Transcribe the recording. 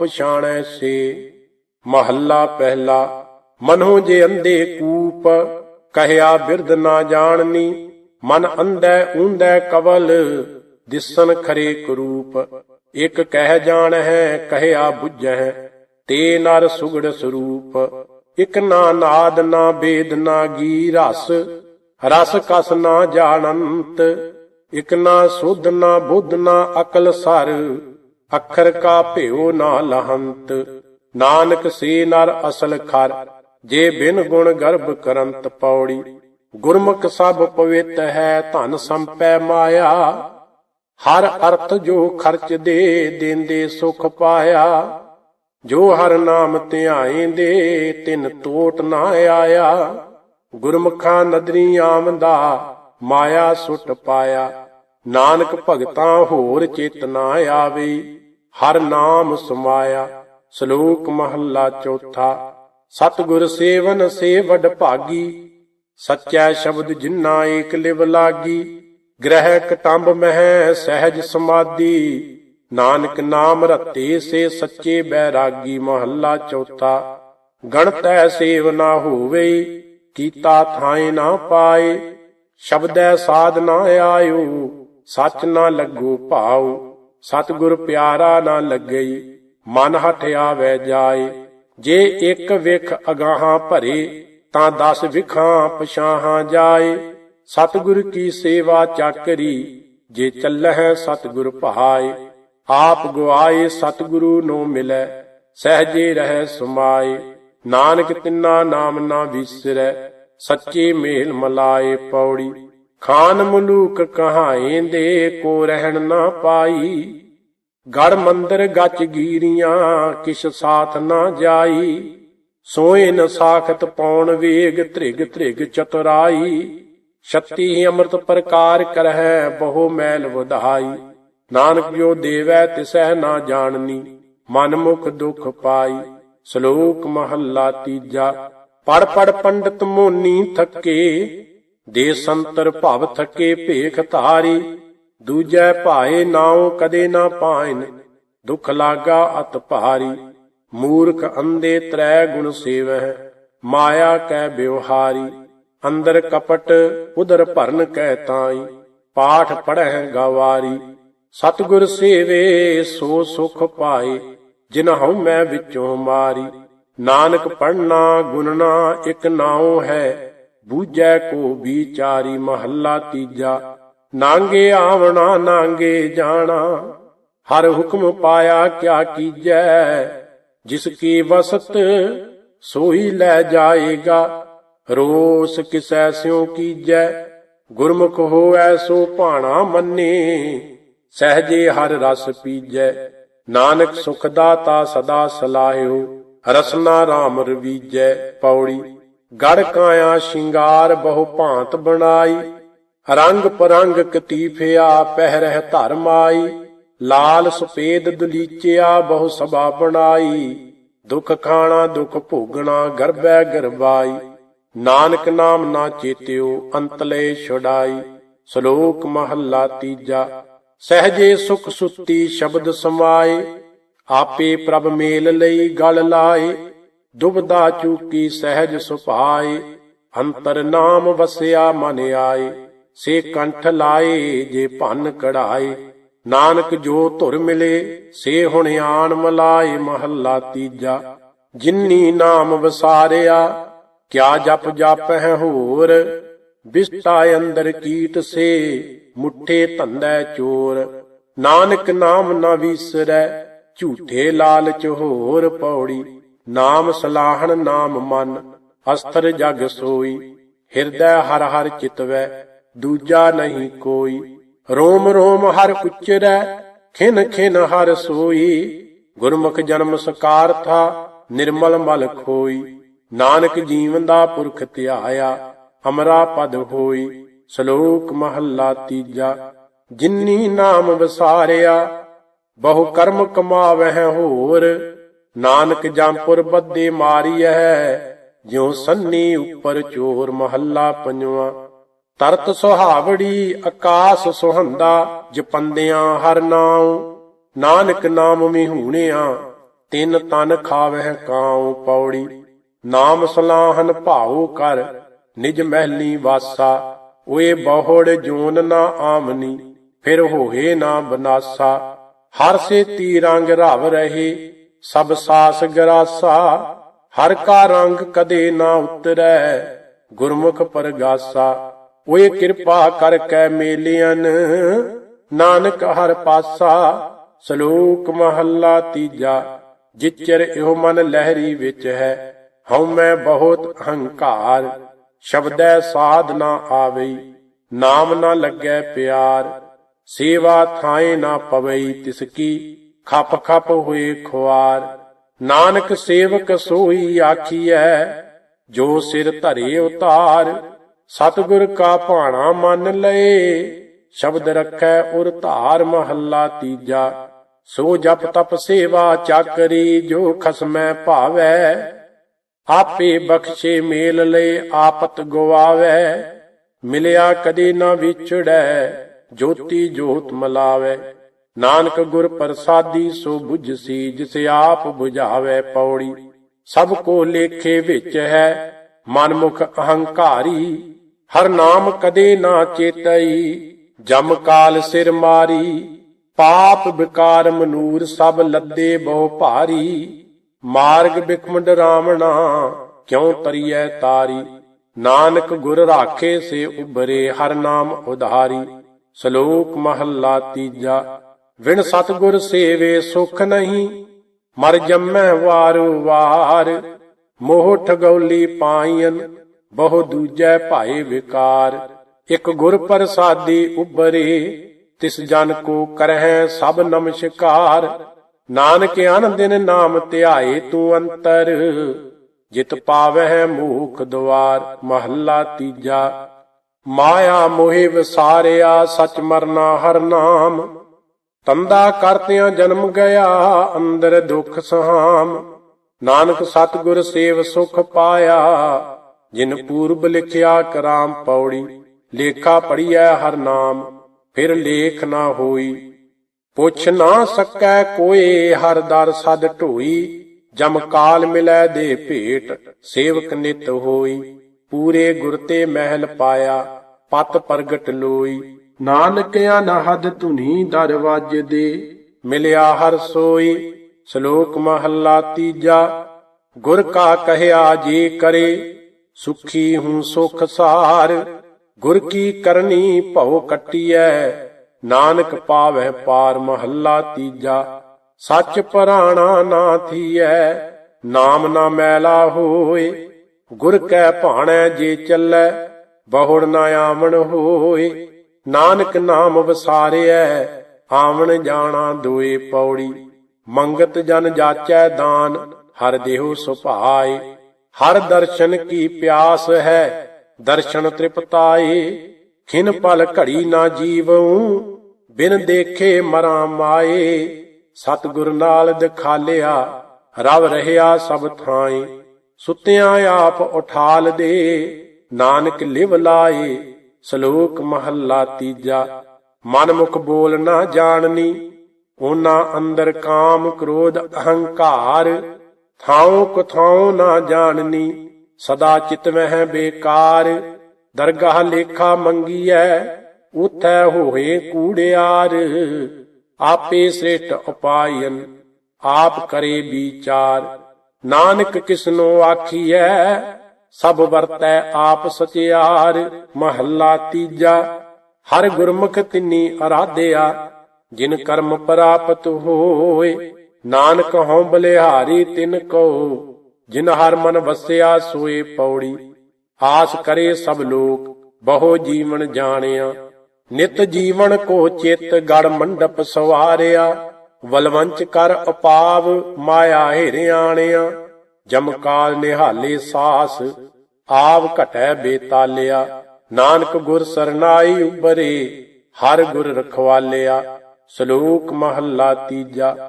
ਪਛਾਣੈ ਸੇ। ਮਹੱਲਾ ਪਹਿਲਾ ਮਨੋ ਜੇ ਅੰਧੇ ਕੂਪ, ਕਹਿਆ ਬਿਰਧ ਨਾ ਜਾਣਨੀ। ਮਨ ਅੰਧੈ ਊਂਧੈ ਕਵਲ, ਦਿਸਨ ਖਰੇ ਕਰੂਪ। ਇਕ ਕਹਿ ਜਾਣ ਹੈ ਕਹਿਆ ਬੁੱਝੈ ਤੇ ਨਰ ਸੁਗੜ ਸਰੂਪ। ਇਕ ਨਾ ਨਾਦ, ਨਾ ਬੇਦ, ਨਾ ਗੀ ਰਸ। ਰਸ ਕਸ ਨਾ ਜਾਣੰਤ। ਇਕ ਨਾ ਸੁਧ, ਨਾ ਬੁੱਧ, ਨਾ ਅਕਲ ਸਰ। ਅੱਖਰ ਕਾ ਭਿਓ ਨਾ ਲਹੰਤ ਨਾਨਕ ਸੇ ਨਰ ਅਸਲ ਖਰ, ਜੇ ਬਿਨ ਗੁਣ ਗਰਭ ਕਰੰਤ ਪੌੜੀ, ਗੁਰਮੁਖ ਸਭ ਪਵਿੱਤ ਹੈ ਧਨ ਸੰਪੈ ਮਾਇਆ, ਹਰ ਅਰਥ ਜੋ ਖਰਚ ਦੇ ਦਿੰਦੇ ਸੁਖ ਪਾਇਆ, ਜੋ ਹਰ ਨਾਮ ਧਿਆਏਂਦੇ ਤਿਨ ਟੋਟ ਨਾ ਆਇਆ, ਗੁਰਮੁਖਾਂ ਨਦਰੀ ਆਮਦਾ ਮਾਇਆ ਸੁੱਟ ਪਾਇਆ। ਨਾਨਕ ਭਗਤਾਂ ਹੋਰ ਚੇਤਨਾ ਆਵੇ, ਹਰ ਨਾਮ ਸਮਾਇਆ, ਸ਼ਲੋਕ ਮਹੱਲਾ ਚੌਥਾ, ਸਤਿਗੁਰ ਸੇਵਨ ਸੇ ਵਡ ਭਾਗੀ, ਸੱਚਾ ਸ਼ਬਦ ਜਿਨਾ ਏਕ ਲਿਵ ਲਾਗੀ, ਗ੍ਰਹਿ ਕਟੰਬ ਮਹਿ ਸਹਿਜ ਸਮਾਧੀ ਨਾਨਕ ਨਾਮ ਰਤੇ ਸੇ ਸੱਚੇ ਬੈਰਾਗੀ ਮਹੱਲਾ ਚੌਥਾ, ਗਣਤੈ ਸੇਵ ਨਾ ਹੋਵੇ, ਕੀਤਾ ਥਾਏ ਨਾ ਪਾਏ, ਸ਼ਬਦੈ ਸਾਧ ਨਾ ਆਇਓ ਸੱਚ ਨਾ ਲੱਗੋ ਭਾਉ, ਸਤਿਗੁਰ ਪਿਆਰਾ ਨਾ ਲੱਗਈ, ਮਨ ਹਠ ਆਵੈ ਜਾਏ। ਜੇ ਇੱਕ ਵਿਖ ਅਗਾਹਾਂ ਭਰੇ, ਤਾਂ ਦਸ ਵਿਖਾਂ ਪਛਾਹਾਂ ਜਾਏ। ਸਤਿਗੁਰ ਕੀ ਸੇਵਾ ਚਾਕਰੀ, ਜੇ ਚੱਲਹਿ ਸਤਿਗੁਰ ਭਾਏ। ਆਪ ਗੁਆਏ ਸਤਿਗੁਰੂ ਨੂੰ ਮਿਲੈ, ਸਹਜੇ ਰਹਿ ਸੁਮਾਏ। ਨਾਨਕ ਤਿੰਨਾ ਨਾਮ ਨਾ ਵਿਸਰੈ, ਸੱਚੇ ਮੇਲ ਮਲਾਏ ਪੌੜੀ। ਖਾਨ ਮਲੂਕ ਕਹਾਏ ਦੇ ਕੋ ਰਹਿਣ ਨਾ ਪਾਈ। ਗੜ ਮੰਦਰ ਗੱਚ ਗੀਰੀਆਂ, ਕਿਛ ਸਾਥ ਨਾ ਜਾਈ। ਸੋਏ ਨ ਸਾਖਤ ਪੌਣ ਵੇਗ ਧ੍ਰਿਗ ਧ੍ਰਿਗ ਚਤੁਰਾਈ। ਛੱਤੀ ਅੰਮ੍ਰਿਤ ਪ੍ਰਕਾਰ ਕਰਹਿ, ਬਹੁ ਮੈਲ ਵਧਾਈ। ਨਾਨਕ ਜੋ ਦੇਵੈ, ਤਿਸਹਿ ਨਾ ਜਾਣਨੀ, ਮਨ ਮੁਖ ਦੁਖ ਪਾਈ। ਸ਼ਲੋਕ ਮਹੱਲਾ ਤੀਜਾ ਪੜ ਪੜ ਪੰਡਤ ਮੋਨੀ ਥੱਕੇ। ਦੇ ਸੰਤਰ ਭਵ ਥਕੇ ਭੇਖ ਧਾਰੀ, ਦੂਜੈ ਭਾਏ ਨਾਉ ਕਦੇ ਨਾ ਪਾਇਨ, ਦੁਖ ਲਾਗਾ ਅਤ ਭਾਰੀ, ਮੂਰਖ ਅੰਦੇ ਤ੍ਰੈ ਗੁਣ ਸੇਵਹਿ, ਮਾਇਆ ਕੈ ਬਿਵਹਾਰੀ ਅੰਦਰ ਕਪਟ ਉਦਰ ਭਰਨ ਕੈ ਤਾਈ, ਪਾਠ ਪੜਹਿ ਗਵਾਰੀ, ਸਤਿਗੁਰ ਸੇਵੇ ਸੋ ਸੁਖ ਪਾਏ ਜਿਨ ਹਉ ਮੈਂ ਵਿੱਚੋਂ ਮਾਰੀ, ਨਾਨਕ ਪੜਨਾ ਗੁਣਨਾ ਇਕ ਨਾਉ ਹੈ ਬੂਝੈ ਕੋ ਵਿਚਾਰੀ ਮਹੱਲਾ ਤੀਜਾ। ਨਾਂਗੇ ਆਵਣਾ, ਨਾਂਗੇ ਜਾਣਾ। ਹਰ ਹੁਕਮ ਪਾਇਆ ਕਿਆ ਕੀਜੈ? ਜਿਸ ਕੀ ਵਸਤ ਸੋਈ ਲੈ ਜਾਏਗਾ। ਰੋਸ ਕਿਸੈ ਸਿਉ ਕੀਜੈ? ਗੁਰਮੁਖ ਹੋਐ ਸੋ ਭਾਣਾ ਮੰਨੇ। ਸਹਜੇ ਹਰ ਰਸ ਪੀਜੈ। ਨਾਨਕ ਸੁਖ ਦਾਤਾ ਸਦਾ ਸਲਾਹਿਓ। ਰਸਨਾ ਰਾਮ ਰਵੀਜੈ ਪੌੜੀ। ਗੜ ਕਾਇਆ ਸ਼ਿੰਗਾਰ ਬਹੁ ਭਾਂਤ ਬਣਾਈ। ਰੰਗ ਪਰੰਗ ਕਤੀਫਿਆ ਪਹਿਰਹਿ ਧਰਮ ਆਈ ਲਾਲ ਸਫੇਦ ਦਲੀਚਿਆ ਬਹੁ ਸਭਾ ਬਣਾਈ। ਦੁਖ ਖਾਣਾ ਦੁਖ ਭੋਗਣਾ ਗਰਬੈ ਗਰਬਾਈ। ਨਾਨਕ ਨਾਮ ਨਾ ਚੇਤਿਓ ਅੰਤਲੇ ਛੁਡਾਈ। ਸ਼ਲੋਕ ਮਹੱਲਾ ਤੀਜਾ। ਸਹਜੇ ਸੁਖ ਸੁੱਤੀ ਸ਼ਬਦ ਸਮਾਏ। ਆਪੇ ਪ੍ਰਭ ਮੇਲ ਲਈ ਗਲ ਲਾਏ। ਦੁਬਦਾ ਚੂਕੀ ਸਹਿਜ ਸੁਭਾਏ, ਅੰਤਰ ਨਾਮ ਵਸਿਆ ਮਨ ਆਏ, ਸੇ ਕੰਠ ਲਾਏ ਜੇ ਭੰਨ ਕਢਾਏ। ਨਾਨਕ ਜੋ ਧੁਰ ਮਿਲੇ, ਸੇ ਹੁਣ ਆਣ ਮਲਾਏ ਮਹੱਲਾ ਤੀਜਾ। ਜਿਨਨੀ ਨਾਮ ਵਸਾਰਿਆ, ਕਿਆ ਜਪ ਜਪ ਹੈ ਹੋਰ? ਬਿਸਤਾ ਅੰਦਰ ਕੀਟ ਸੇ, ਮੁੱਠੇ ਧੰਦਾ ਚੋਰ। ਨਾਨਕ ਨਾਮ ਨਾ ਵਿਸਰੈ, ਝੂਠੇ ਲਾਲਚ ਹੋਰ ਪੌੜੀ। ਨਾਮ ਸਲਾਹਣ ਨਾਮ ਮਨ, ਅਸਥਰ ਜਗ ਸੋਈ, ਹਿਰਦੈ ਹਰ ਹਰ ਚਿਤਵੈ, ਦੂਜਾ ਨਹੀਂ ਕੋਈ। ਰੋਮ ਰੋਮ ਹਰ ਉਚਰੈ, ਖਿਨ ਖਿਨ ਹਰ ਸੋਈ। ਗੁਰਮੁਖ ਜਨਮ ਸਕਾਰ ਥਾ, ਨਿਰਮਲ ਮਲ ਖੋਈ। ਨਾਨਕ ਜੀਵਨ ਦਾ ਪੁਰਖ ਧਿਆਇਆ, ਅਮਰਾ ਪਦ ਹੋਈ। ਸ਼ਲੋਕ ਮਹੱਲਾ ਤੀਜਾ ਜਿਨਨੀ ਨਾਮ ਵਿਸਾਰਿਆ, ਬਹੁ ਕਰਮ ਕਮਾਵਹਿ ਹੋਰ। ਨਾਨਕ ਜੰਪੁਰ ਬੱਦੇ ਮਾਰੀਐ, ਜਿਉ ਸੰਨੀ ਉੱਪਰ ਚੋਰ ਮਹੱਲਾ ਪੰਜਵਾ। ਤਰਤ ਸੁਹਾਵੜੀ, ਆਕਾਸ ਸੁਹੰਦਾ, ਜਪੰਦਿਆਂ ਹਰ ਨਾਉ। ਨਾਨਕ ਨਾਮ ਮਿਹੂਣਿਆ ਤਿੰਨ ਤਨ ਖਾਵਹਿ ਕਾਉ ਪੌੜੀ। ਨਾਮ ਸਲਾਹਨ ਭਾਉ ਕਰ, ਨਿਜ ਮਹਿਲੀ ਵਾਸਾ। ਓਏ ਬਹੁੜ ਜੂਨ ਨਾ ਆਮਨੀ, ਫਿਰ ਹੋਏ ਨਾ ਬਨਾਸਾ। ਹਰ ਸੇ ਤੀ ਰੰਗ ਰਵ ਰਹੇ ਸਭ ਸਾਸ ਗਰਾਸਾ, ਹਰ ਕਾ ਰੰਗ ਕਦੇ ਨਾ ਉਤਰੈ, ਗੁਰਮੁਖ ਪਰਗਾਸਾ, ਓਏ ਕਿਰਪਾ ਕਰ ਕੈ ਮੇਲਿਆਨ ਨਾਨਕ ਹਰ ਪਾਸਾ, ਸ਼ਲੋਕ ਮਹੱਲਾ ਤੀਜਾ, ਜਿਚਰ ਇਹੋ ਮਨ ਲਹਿਰੀ ਵਿੱਚ ਹੈ, ਹਉ ਮੈਂ ਬਹੁਤ ਹੰਕਾਰ। ਸ਼ਬਦੈ ਸਾਧ ਨਾ ਆਵਈ, ਨਾਮ ਨਾ ਲੱਗੈ ਪਿਆਰ, ਸੇਵਾ ਥਾਏ ਨਾ ਪਵਈ ਤਿਸ ਕੀ। ਖਪ ਖਪ ਹੋਏ ਖੁਆਰ। ਨਾਨਕ ਸੇਵਕ ਸੋਈ ਆਖੀਐ, ਜੋ ਸਿਰ ਧਰੇ ਉਤਾਰ, ਸਤਿਗੁਰ ਕਾ ਭਾਣਾ ਮੰਨ ਲਏ, ਸ਼ਬਦ ਰੱਖੈ ਉਰ ਧਾਰ ਮਹੱਲਾ ਤੀਜਾ। ਸੋ ਜਪ ਤਪ ਸੇਵਾ ਚਾਕਰੀ, ਜੋ ਖਸਮੈ ਭਾਵੈ, ਆਪੇ ਬਖਸ਼ੇ ਮੇਲ ਲਏ, ਆਪਤ ਗਵਾਵੈ। ਮਿਲਿਆ ਕਦੇ ਨਾ ਵਿਛੜੈ, ਜੋਤੀ ਜੋਤ ਮਲਾਵੈ। ਨਾਨਕ ਗੁਰ ਪ੍ਰਸਾਦੀ ਸੋ ਬੁਝ ਸੀ, ਜਿਸ ਆਪ 부ਝਾਵੇ ਪੌੜੀ। ਸਭ ਕੋ ਲੇਖੇ ਵਿੱਚ ਹੈ ਮਨਮੁਖ ਅਹੰਕਾਰੀ। ਹਰ ਨਾਮ ਕਦੇ ਨਾ ਚੇਤਈ, ਜਮ ਕਾਲ ਸਿਰ ਮਾਰੀ। ਪਾਪ ਵਿਕਾਰ ਮਨੂਰ, ਸਭ ਲੱਦੇ ਬਹੁ ਭਾਰੀ। ਮਾਰਗ ਬਿਕਮ ਡਰਾਵਣਾ ਕਿਉ ਤਰੀਐ ਤਾਰੀ। ਨਾਨਕ ਗੁਰ ਰਾਖੇ ਸੇ ਉਭਰੇ, ਹਰ ਨਾਮ ਉਧਾਰੀ। ਸ਼ਲੋਕ ਮਹੱਲਾ ਤੀਜਾ ਵਿਣ ਸਤਗੁਰ ਸੇਵੇ ਸੁਖ ਨਹੀਂ, ਮਰ ਜੰਮੈ ਵਾਰ ਵਾਰ। ਮੋਹ ਠਗੌਲੀ ਪਾਈਨ ਬਹੁ ਦੂਜੈ ਭਾਏ ਵਿਕਾਰ। ਇਕ ਗੁਰ ਪ੍ਰਸਾਦੀ ਉਬਰੇ ਤਿਸ ਜਨ ਕੋ ਕਰਹਿ ਸਭ ਨਮਸਕਾਰ। ਨਾਨਕ ਅਨ ਦਿਨ ਨਾਮ ਧਿਆਏ ਤੂੰ ਅੰਤਰ, ਜਿਤ ਪਾਵਹਿ ਮੂਖ ਦਵਾਰ, ਮਹੱਲਾ ਤੀਜਾ। ਮਾਇਆ ਮੋਹਿ ਵਿਸਾਰਿਆ, ਸਚ ਮਰਨਾ ਹਰ ਨਾਮ। ਤੰਦਾ ਕਰਤਿਆਂ ਜਨਮ ਗਿਆ, ਅੰਦਰ ਦੁੱਖ ਸਹਾਮ। ਨਾਨਕ ਸਤਿਗੁਰ ਸੇਵ ਸੁਖ ਪਾਇਆ, ਜਿਨ ਪੂਰਬ ਲਿਖਿਆ ਕਰਾਮ ਪੌੜੀ। ਲੇਖਾ ਪੜੀਐ ਹਰ ਨਾਮ, ਫਿਰ ਲੇਖ ਨਾ ਹੋਈ। ਪੁੱਛ ਨਾ ਸਕੈ ਕੋਏ ਹਰ ਦਰ ਸਦ ਢੋਈ, ਜਮ ਕਾਲ ਮਿਲੈ ਦੇ ਭੇਟ ਸੇਵਕ ਨਿਤ ਹੋਈ। ਪੂਰੇ ਗੁਰ ਤੇ ਮਹਿਲ ਪਾਇਆ, ਪਤ ਪ੍ਰਗਟ ਲੋਈ। ਨਾਨਕ ਨਹਦ ਧੁਨੀ ਦਰਵਾਜੇ ਦੇ, ਮਿਲਿਆ ਹਰ ਸੋਈ, ਸ਼ਲੋਕ ਮਹੱਲਾ ਤੀਜਾ, ਗੁਰ ਕਾ ਕਹਿਆ ਜੇ ਕਰੇ, ਸੁਖੀ ਹੂੰ ਸੁਖ ਸਾਰ, ਗੁਰ ਕੀ ਕਰਨੀ ਭਉ ਕੱਟੀਐ, ਨਾਨਕ ਪਾਵੈ ਪਾਰ ਮਹੱਲਾ ਤੀਜਾ, ਸੱਚ ਪਰਾਣਾ ਨਾ ਥੀਐ, ਨਾਮ ਨਾ ਮੈਲਾ ਹੋਏ, ਗੁਰ ਕੈ ਭਾਣੈ ਜੇ ਚੱਲੈ, ਬਹੁੜ ਨਾ ਆਵਣ ਹੋਏ ਨਾਨਕ ਨਾਮ ਵਸਾਰਿਐ, ਆਵਣ ਜਾਣਾ ਦੋਏ ਪੌੜੀ। ਮੰਗਤ ਜਨ ਜਾਚੈ ਦਾਨ, ਹਰ ਦੇਹੁ ਸੁਭਾਏ। ਹਰ ਦਰਸ਼ਨ ਕੀ ਪਿਆਸ ਹੈ, ਦਰਸ਼ਨ ਤ੍ਰਿਪਤਾਏ। ਖਿਨ ਪਲ ਘੜੀ ਨਾ ਜੀਵਉ, ਬਿਨ ਦੇਖੇ ਮਰਾਂ ਮਾਏ। ਸਤਿਗੁਰ ਨਾਲ ਦਿਖਾਲਿਆ, ਰਵ ਰਹਿਆ ਸਭ ਥਾਈ ਸੁਤਿਆਂ ਆਪ ਉਠਾਲ ਦੇ, ਨਾਨਕ ਲਿਵ ਲਾਏ। ਸ਼ਲੋਕ ਮਹੱਲਾ ਤੀਜਾ ਮਨ ਮੁਖ ਬੋਲ ਨਾ ਜਾਣਨੀ, ਉਹਨਾਂ ਅੰਦਰ ਕਾਮ ਕ੍ਰੋਧ ਅਹੰਕਾਰ, ਥਾਉ ਕਥਾਉ ਨਾ ਜਾਣਨੀ, ਸਦਾ ਚਿਤ ਮਹਿ ਬੇਕਾਰ, ਦਰਗਾਹ ਲੇਖਾ ਮੰਗੀਐ, ਉਥੈ ਹੋਏ ਕੂੜਿਆਰ, ਆਪੇ ਸ੍ਰੇਸ਼ਟ ਉਪਾਇਨ, ਆਪ ਕਰੇ ਵਿਚਾਰ, ਨਾਨਕ ਕਿਸਨੋ ਆਖੀਐ ਸਭ ਵਰਤੈ ਆਪ ਸਚਿਆਰ, ਮਹੱਲਾ ਤੀਜਾ। ਹਰ ਗੁਰਮੁਖ ਤਿੰਨੀ ਅਰਾਧਿਆ, ਜਿਨ ਕਰਮ ਪ੍ਰਾਪਤ ਹੋਏ। ਨਾਨਕ ਹਉ ਬਲਿਹਾਰੀ ਤਿਨ ਕੋ ਜਿਨ ਹਰ ਮਨ ਵਸਿਆ ਸੋਏ ਪੌੜੀ। ਆਸ ਕਰੇ ਸਭ ਲੋਕ, ਬਹੁ ਜੀਵਨ ਜਾਣਿਆ। ਨਿਤ ਜੀਵਨ ਕੋ ਚਿਤ ਗੜ ਮੰਡਪ ਸਵਾਰਿਆ। ਵਲਵੰਚ ਕਰ ਅਪਾਵ ਮਾਇਆ ਹਿਰਿਆਣਿਆ। ਜਮਕਾਲ ਨਿਹਾਲੇ ਸਾਸ, ਆਵ ਘਟੈ ਬੇਤਾਲਿਆ। ਨਾਨਕ ਗੁਰ ਸਰਨਾਈ ਉਬਰੇ ਹਰ ਗੁਰ ਰਖਵਾਲਿਆ। ਸ਼ਲੋਕ ਮਹੱਲਾ ਤੀਜਾ।